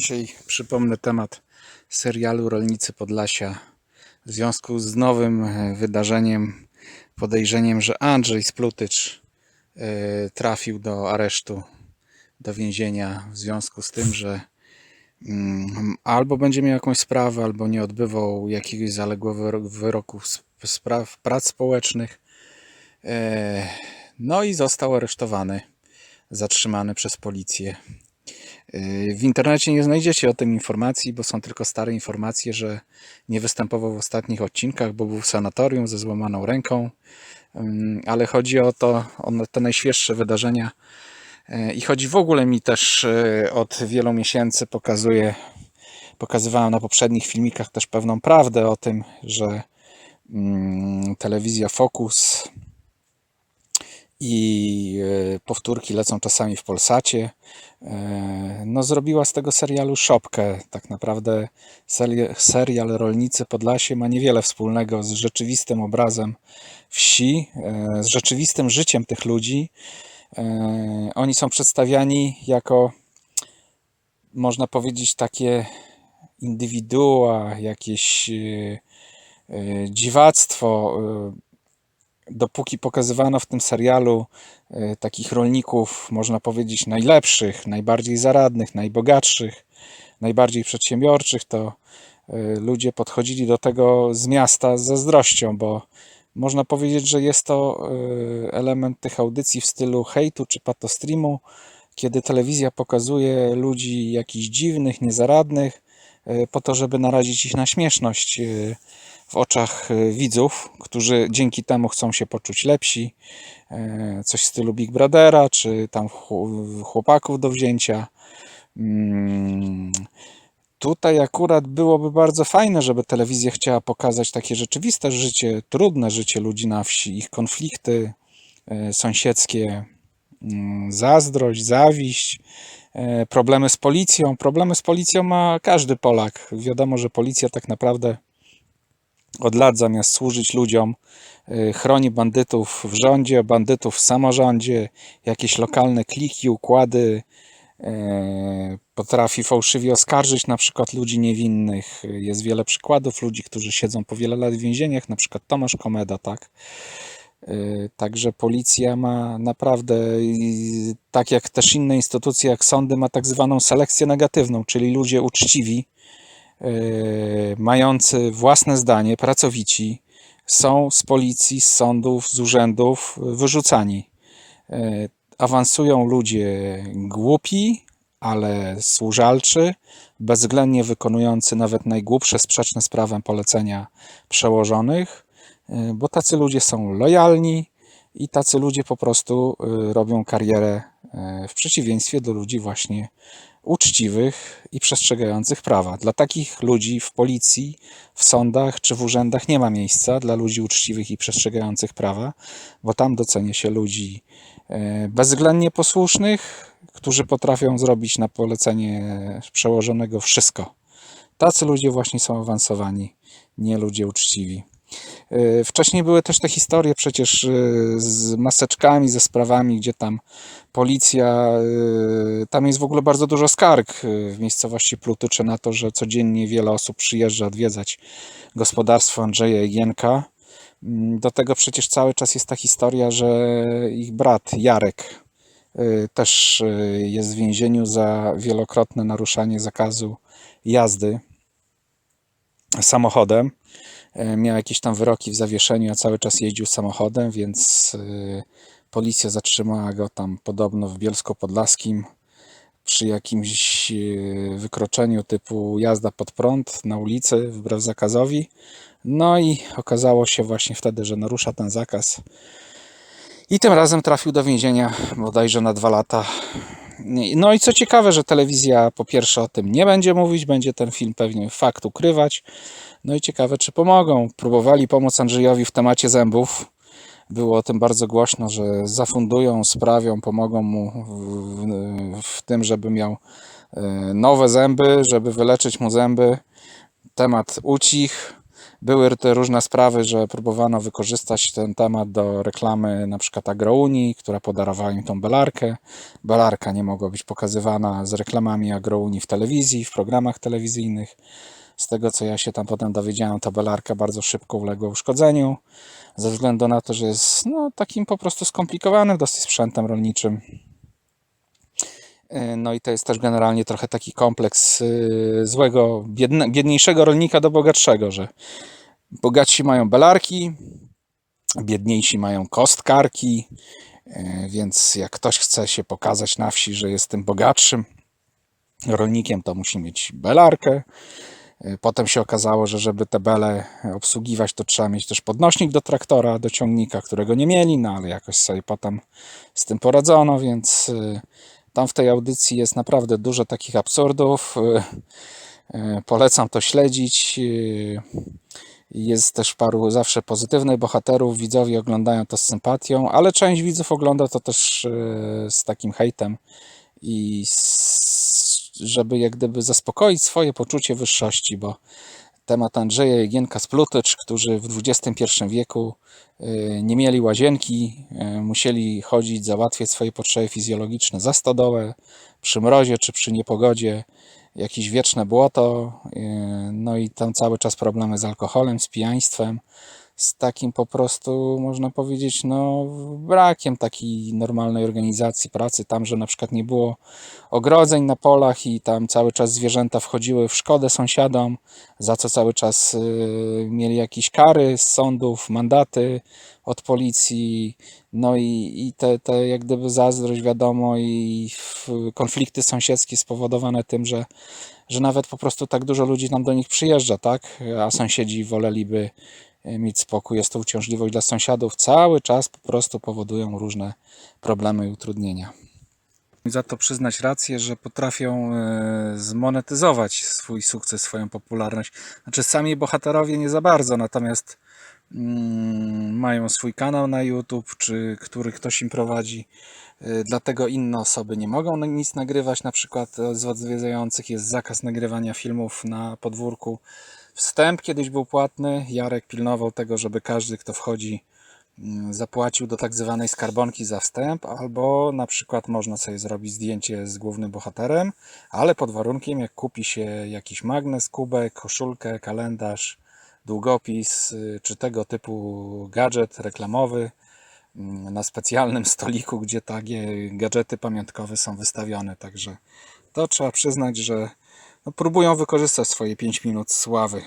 Dzisiaj przypomnę temat serialu Rolnicy Podlasia w związku z nowym e, wydarzeniem, podejrzeniem, że Andrzej Splutycz e, trafił do aresztu, do więzienia w związku z tym, że mm, albo będzie miał jakąś sprawę, albo nie odbywał jakiegoś zaległego wyro- wyroku spraw prac społecznych. E, No i został aresztowany, zatrzymany przez policję. Yy, W internecie nie znajdziecie o tym informacji, bo są tylko stare informacje, że nie występował w ostatnich odcinkach, bo był w sanatorium ze złamaną ręką. Ym, Ale chodzi o to, o te najświeższe wydarzenia. Yy, I chodzi w ogóle mi też yy, od wielu miesięcy pokazuje, pokazywałem na poprzednich filmikach też pewną prawdę o tym, że mm, telewizja Focus i e, powtórki lecą czasami w Polsacie. E, No, zrobiła z tego serialu szopkę. Tak naprawdę seri- serial Rolnicy Podlasie ma niewiele wspólnego z rzeczywistym obrazem wsi, e, z rzeczywistym życiem tych ludzi. Oni są przedstawiani jako, można powiedzieć, takie indywidua, jakieś dziwactwo. Dopóki pokazywano w tym serialu e, takich rolników, można powiedzieć, najlepszych, najbardziej zaradnych, najbogatszych, najbardziej przedsiębiorczych, to e, ludzie podchodzili do tego z miasta z zazdrością, bo można powiedzieć, że jest to e, element tych audycji w stylu hejtu czy patostreamu, kiedy telewizja pokazuje ludzi jakichś dziwnych, niezaradnych, po to, żeby narazić ich na śmieszność w oczach e, widzów, którzy dzięki temu chcą się poczuć lepsi. E, Coś w stylu Big Brothera, czy tam chł- chłopaków do wzięcia. Mm, Tutaj akurat byłoby bardzo fajne, żeby telewizja chciała pokazać takie rzeczywiste życie, trudne życie ludzi na wsi, ich konflikty e, sąsiedzkie, mm, zazdrość, zawiść, problemy z policją. Problemy z policją ma każdy Polak. Wiadomo, że policja tak naprawdę od lat zamiast służyć ludziom, y, chroni bandytów w rządzie, bandytów w samorządzie, jakieś lokalne kliki, układy, y, potrafi fałszywie oskarżyć na przykład ludzi niewinnych. Jest wiele przykładów ludzi, którzy siedzą po wiele lat w więzieniach, na przykład Tomasz Komeda, tak? Y, Także policja ma naprawdę, tak jak też inne instytucje, jak sądy, ma tak zwaną selekcję negatywną, czyli ludzie uczciwi, mający własne zdanie, pracowici, są z policji, z sądów, z urzędów wyrzucani. Y, Awansują ludzie głupi, ale służalczy, bezwzględnie wykonujący nawet najgłupsze, sprzeczne z prawem polecenia przełożonych, bo tacy ludzie są lojalni i tacy ludzie po prostu robią karierę w przeciwieństwie do ludzi właśnie uczciwych i przestrzegających prawa. Dla takich ludzi w policji, w sądach czy w urzędach nie ma miejsca dla ludzi uczciwych i przestrzegających prawa, bo tam docenia się ludzi e, bezwzględnie posłusznych, którzy potrafią zrobić na polecenie przełożonego wszystko. Tacy ludzie właśnie są awansowani, nie ludzie uczciwi. E, Wcześniej były też te historie przecież e, z maseczkami, ze sprawami, gdzie tam policja, e, tam jest w ogóle bardzo dużo skarg w miejscowości Plutycze na to, że codziennie wiele osób przyjeżdża odwiedzać gospodarstwo Andrzeja Jegienka. Mm, Do tego przecież cały czas jest ta historia, że ich brat Jarek też jest w więzieniu za wielokrotne naruszanie zakazu jazdy samochodem. E, Miał jakieś tam wyroki w zawieszeniu, a cały czas jeździł samochodem, więc e, policja zatrzymała go tam podobno w Bielsko-Podlaskim przy jakimś e, wykroczeniu typu jazda pod prąd na ulicy wbrew zakazowi. No i okazało się właśnie wtedy, że narusza ten zakaz. I tym razem trafił do więzienia bodajże na dwa lata. No i co ciekawe, że telewizja po pierwsze o tym nie będzie mówić, będzie ten film pewnie fakt ukrywać. No i ciekawe, czy pomogą. Próbowali pomóc Andrzejowi w temacie zębów. Było o tym bardzo głośno, że zafundują, sprawią, pomogą mu w, w tym, żeby miał e, nowe zęby, żeby wyleczyć mu zęby. Temat ucich. Były te różne sprawy, że próbowano wykorzystać ten temat do reklamy na przykład Agrounii, która podarowała im tą belarkę. Belarka nie mogła być pokazywana z reklamami Agrounii w telewizji, w programach telewizyjnych. Z tego co ja się tam potem dowiedziałem, ta belarka bardzo szybko uległa uszkodzeniu, ze względu na to, że jest no, takim po prostu skomplikowanym dosyć sprzętem rolniczym. Yy, No i to jest też generalnie trochę taki kompleks yy, złego, biedne, biedniejszego rolnika do bogatszego, że bogatsi mają belarki, biedniejsi mają kostkarki, yy, więc jak ktoś chce się pokazać na wsi, że jest tym bogatszym rolnikiem, to musi mieć belarkę. Potem się okazało, że żeby te bele obsługiwać, to trzeba mieć też podnośnik do traktora, do ciągnika, którego nie mieli, no ale jakoś sobie potem z tym poradzono, więc tam w tej audycji jest naprawdę dużo takich absurdów. Yy, yy, Polecam to śledzić. Yy, Jest też paru zawsze pozytywnych bohaterów. Widzowie oglądają to z sympatią, ale część widzów ogląda to też z takim hejtem i żeby jak gdyby zaspokoić swoje poczucie wyższości, bo temat Andrzeja Jegienka z Plutycz, którzy w XXI wieku y, nie mieli łazienki, y, musieli chodzić, załatwiać swoje potrzeby fizjologiczne za stodołę, przy mrozie czy przy niepogodzie, jakieś wieczne błoto, y, no i tam cały czas problemy z alkoholem, z pijaństwem, z takim po prostu, można powiedzieć, no brakiem takiej normalnej organizacji pracy, tam, że na przykład nie było ogrodzeń na polach i tam cały czas zwierzęta wchodziły w szkodę sąsiadom, za co cały czas y, mieli jakieś kary z sądów, mandaty od policji, no i, i te, te jak gdyby zazdrość wiadomo i konflikty sąsiedzkie spowodowane tym, że, że nawet po prostu tak dużo ludzi tam do nich przyjeżdża, tak, a sąsiedzi woleliby mieć spokój, jest to uciążliwość dla sąsiadów, cały czas po prostu powodują różne problemy i utrudnienia za to przyznać rację, że potrafią e, zmonetyzować swój sukces, swoją popularność. Znaczy sami bohaterowie nie za bardzo, natomiast mm, mają swój kanał na YouTube, czy który ktoś im prowadzi. E, Dlatego inne osoby nie mogą nic nagrywać. Na przykład e, z odwiedzających jest zakaz nagrywania filmów na podwórku. Wstęp kiedyś był płatny. Jarek pilnował tego, żeby każdy, kto wchodzi, mm, zapłacił do tak zwanej skarbonki za wstęp, albo na przykład można sobie zrobić zdjęcie z głównym bohaterem, ale pod warunkiem, jak kupi się jakiś magnes, kubek, koszulkę, kalendarz, długopis y, czy tego typu gadżet reklamowy mm, na specjalnym stoliku, gdzie takie gadżety pamiątkowe są wystawione. Także to trzeba przyznać, że próbują wykorzystać swoje 5 minut sławy.